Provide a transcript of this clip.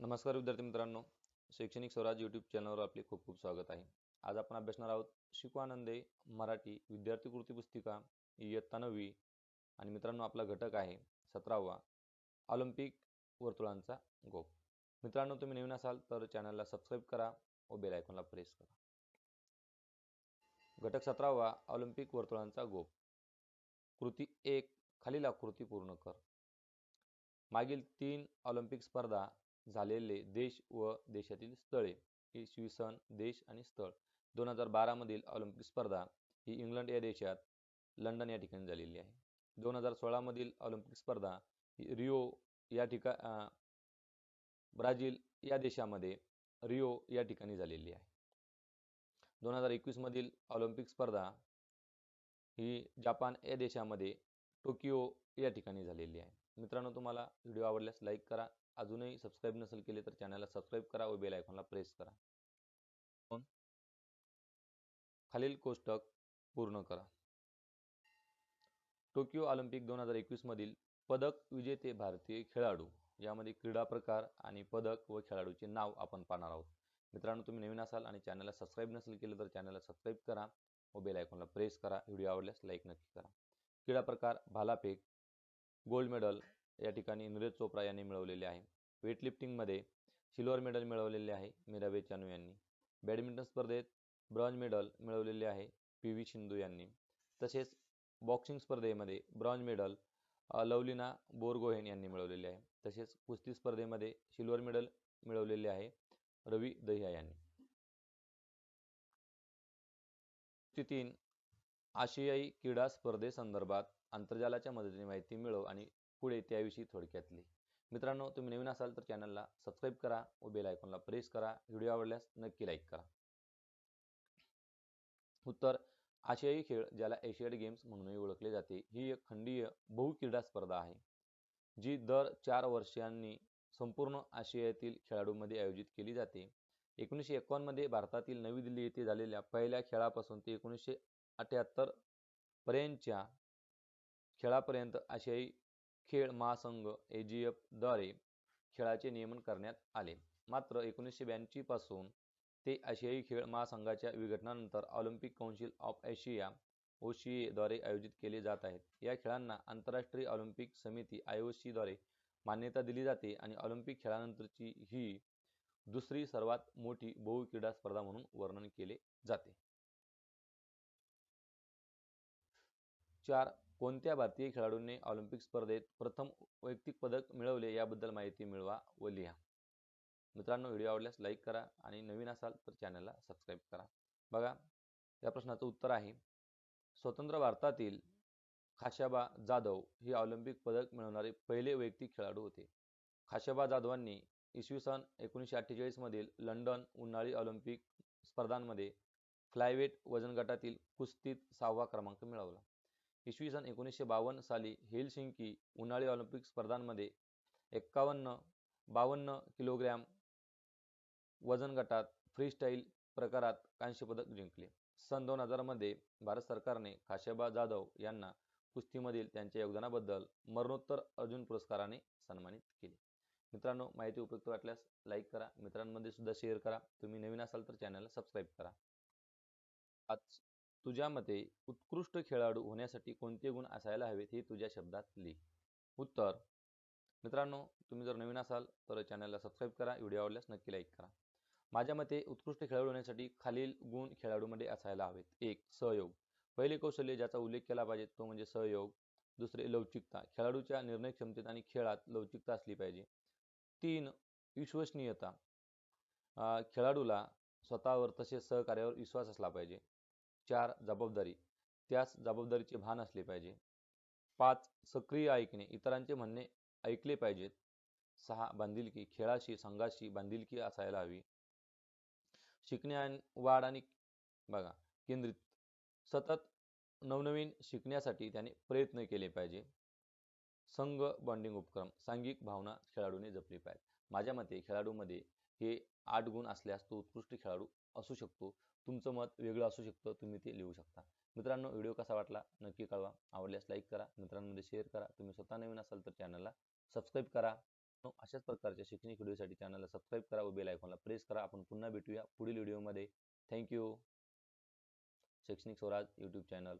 नमस्कार विद्यार्थी मित्रांनो. शैक्षणिक स्वराज यूट्यूब चॅनलवर आपले खूप खूप स्वागत आहे. आज आपण अभ्यासणार आहोत शिकवानंदे मराठी विद्यार्थी कृती पुस्तिका इयत्ता नववी आणि मित्रांनो आपला घटक आहे सतरावा ऑलिम्पिक वर्तुळांचा गोप. मित्रांनो तुम्ही नवीन असाल तर चॅनलला सबस्क्राईब करा व बेल आयकॉनला प्रेस करा. घटक सतरावा ऑलिम्पिक वर्तुळांचा गोप. कृती एक खालील आकृती पूर्ण कर. मागील तीन ऑलिम्पिक स्पर्धा झालेले देश व देशातील स्थळे. इसवी सन देश आणि स्थळ. दोन हजार बारामधील ऑलिम्पिक स्पर्धा ही इंग्लंड या देशात लंडन या ठिकाणी झालेली आहे. दोन हजार सोळामधील ऑलिम्पिक स्पर्धा ही रिओ या ठिका ब्राझील या देशामध्ये रिओ या ठिकाणी झालेली आहे. दोन हजार एकवीसमधील ऑलिम्पिक स्पर्धा ही जपान या देशामध्ये टोकियो या ठिकाणी झालेली आहे. मित्रांनो तुम्हाला व्हिडिओ आवडल्यास लाईक करा. अजूनही सबस्क्राईब नसेल केले तर चॅनलला सबस्क्राईब करा व बेल आयकॉनला प्रेस करा. खालील कोष्टक पूर्ण करा. टोकियो ऑलिम्पिक दोन हजार एकवीसमधील पदक विजेते भारतीय खेळाडू यामध्ये क्रीडा प्रकार आणि पदक व खेळाडूचे नाव आपण पाहणार आहोत. मित्रांनो तुम्ही नवीन असाल आणि चॅनलला सबस्क्राईब नसेल केलं तर चॅनलला सबस्क्राईब करा व बेल आयकॉनला प्रेस करा. व्हिडिओ आवडल्यास लाईक नक्की करा. क्रीडा प्रकार भालाफेक गोल्ड मेडल या ठिकाणी नीरज चोप्रा यांनी मिळवलेले आहे. वेटलिफ्टिंगमध्ये सिल्वर मेडल मिळवलेले आहे मीराबाई चानू यांनी. बॅडमिंटन स्पर्धेत ब्रॉन्झ मेडल मिळवलेले आहे पी व्ही सिंधू यांनी. तसेच बॉक्सिंग स्पर्धेमध्ये ब्रॉन्झ मेडल लवलिना बोरगोहेन यांनी मिळवलेले आहे. तसेच कुस्ती स्पर्धेमध्ये सिल्वर मेडल मिळवलेले आहे रवी दहिया यांनी. तीन आशियाई क्रीडा स्पर्धेसंदर्भात आंतरजालाच्या मदतीने माहिती मिळव आणि पुढे त्याविषयी थोडक्यात लिही. मित्रांनो तुम्ही नवीन असाल तर चॅनलला सबस्क्राईब करा व बेल आयकॉनला प्रेस करा. व्हिडिओ आवडल्यास नक्की लाईक करा. उत्तर आशियाई खेळ ज्याला एशियाड गेम्स म्हणूनही ओळखले जाते ही एक खंडीय बहुक्रीडा स्पर्धा आहे जी दर चार वर्षांनी संपूर्ण आशियातील खेळाडूंमध्ये आयोजित केली जाते. एकोणीसशे एकावन्नमध्ये भारतातील नवी दिल्ली येथे झालेल्या पहिल्या खेळापासून ते एकोणीसशे अठ्याहत्तर पर्यंतच्या खेळापर्यंत आशियाई खेळ महासंघद्वारे खेळाचे नियमन करण्यात आले. मात्र एकोणीसशे ब्याऐंशीपासून ते आशियाई खेळ महासंघाच्या विघटनानंतर ऑलिम्पिक कौन्सिल ऑफ एशिया द्वारे आयोजित केले जात आहेत. या खेळांना आंतरराष्ट्रीय ऑलिम्पिक समिती द्वारे मान्यता दिली जाते आणि ऑलिम्पिक खेळानंतरची ही दुसरी सर्वात मोठी बहुक्रीडा स्पर्धा म्हणून वर्णन केले जाते. चार कोणत्या भारतीय खेळाडूंनी ऑलिम्पिक स्पर्धेत प्रथम वैयक्तिक पदक मिळवले याबद्दल माहिती मिळवा व लिहा. मित्रांनो व्हिडिओ आवडल्यास लाईक करा आणि नवीन असाल तर चॅनलला सबस्क्राईब करा. बघा या प्रश्नाचं उत्तर आहे स्वतंत्र भारतातील खाशाबा जाधव हे ऑलिम्पिक पदक मिळवणारे पहिले वैयक्तिक खेळाडू होते. खाशाबा जाधवांनी इसवी सन एकोणीसशे अठ्ठेचाळीसमधील लंडन उन्हाळी ऑलिम्पिक स्पर्धांमध्ये फ्लायवेट वजन गटातील कुस्तीत सहावा क्रमांक मिळवला. इसवी सन एकोणीसशे बावन्न साली हेलसिंकी उन्हाळी ऑलिम्पिक स्पर्धांमध्ये एक्कावन्न बावन्न किलोग्रॅम वजन गटात फ्रीस्टाईल प्रकारात कांस्यपदक जिंकले. सन दोन हजारमध्ये भारत सरकारने खाशेबा जाधव यांना कुस्तीमधील त्यांच्या योगदानाबद्दल मरणोत्तर अर्जुन पुरस्काराने सन्मानित केले. मित्रांनो माहिती उपयुक्त वाटल्यास लाईक करा. मित्रांमध्ये सुद्धा शेअर करा. तुम्ही नवीन असाल तर चॅनलला सबस्क्राईब करा. आज तुझ्या मते उत्कृष्ट खेळाडू होण्यासाठी कोणते गुण असायला हवेत हे तुझ्या शब्दात लिह. उत्तर मित्रांनो तुम्ही जर नवीन असाल तर चॅनलला सबस्क्राईब करा व्हिडिओ आवडल्यास नक्की लाईक करा. माझ्या मते उत्कृष्ट खेळाडू होण्यासाठी खालील गुण खेळाडूमध्ये असायला हवेत. एक सहयोग. पहिले कौशल्य ज्याचा उल्लेख केला पाहिजे तो म्हणजे सहयोग. दुसरे लवचिकता. खेळाडूच्या निर्णय क्षमतेत आणि खेळात लवचिकता असली पाहिजे. तीन विश्वसनीयता. खेळाडूला स्वतःवर तसेच सहकार्यावर विश्वास असला पाहिजे. चार जबाबदारी. त्याच जबाबदारीचे भान असले पाहिजे. पाच सक्रिय ऐकणे. इतरांचे म्हणणे ऐकले पाहिजेत. सहा बांधिलकी. खेळाशी संघाशी बांधिलकी असायला हवी. शिकणे वाढ आणि बघा केंद्रित. सतत नवनवीन शिकण्यासाठी त्याने प्रयत्न केले पाहिजे. संघ बॉन्डिंग उपक्रम. सांघिक भावना खेळाडूने जपली पाहिजे माझ्या मते खेळाडूमध्ये हे आठ गुण असल्यास तो उत्कृष्ट खेळाडू असू शकतो. तुमचं मत वेगळं असू शकतं. तुम्ही ते लिहू शकता. मित्रांनो व्हिडिओ कसा वाटला? नक्की कळवा. आवडल्यास लाईक करा. मित्रांमध्ये शेअर करा. तुम्ही स्वतः नवीन असाल तर चॅनलला सबस्क्राईब करा. अशाच प्रकारच्या शैक्षणिक व्हिडिओसाठी चॅनलला सबस्क्राईब करा व बेल आयकॉनला प्रेस करा. आपण पुन्हा भेटूया पुढील व्हिडिओमध्ये. थँक्यू शैक्षणिक स्वराज यूट्यूब चॅनल.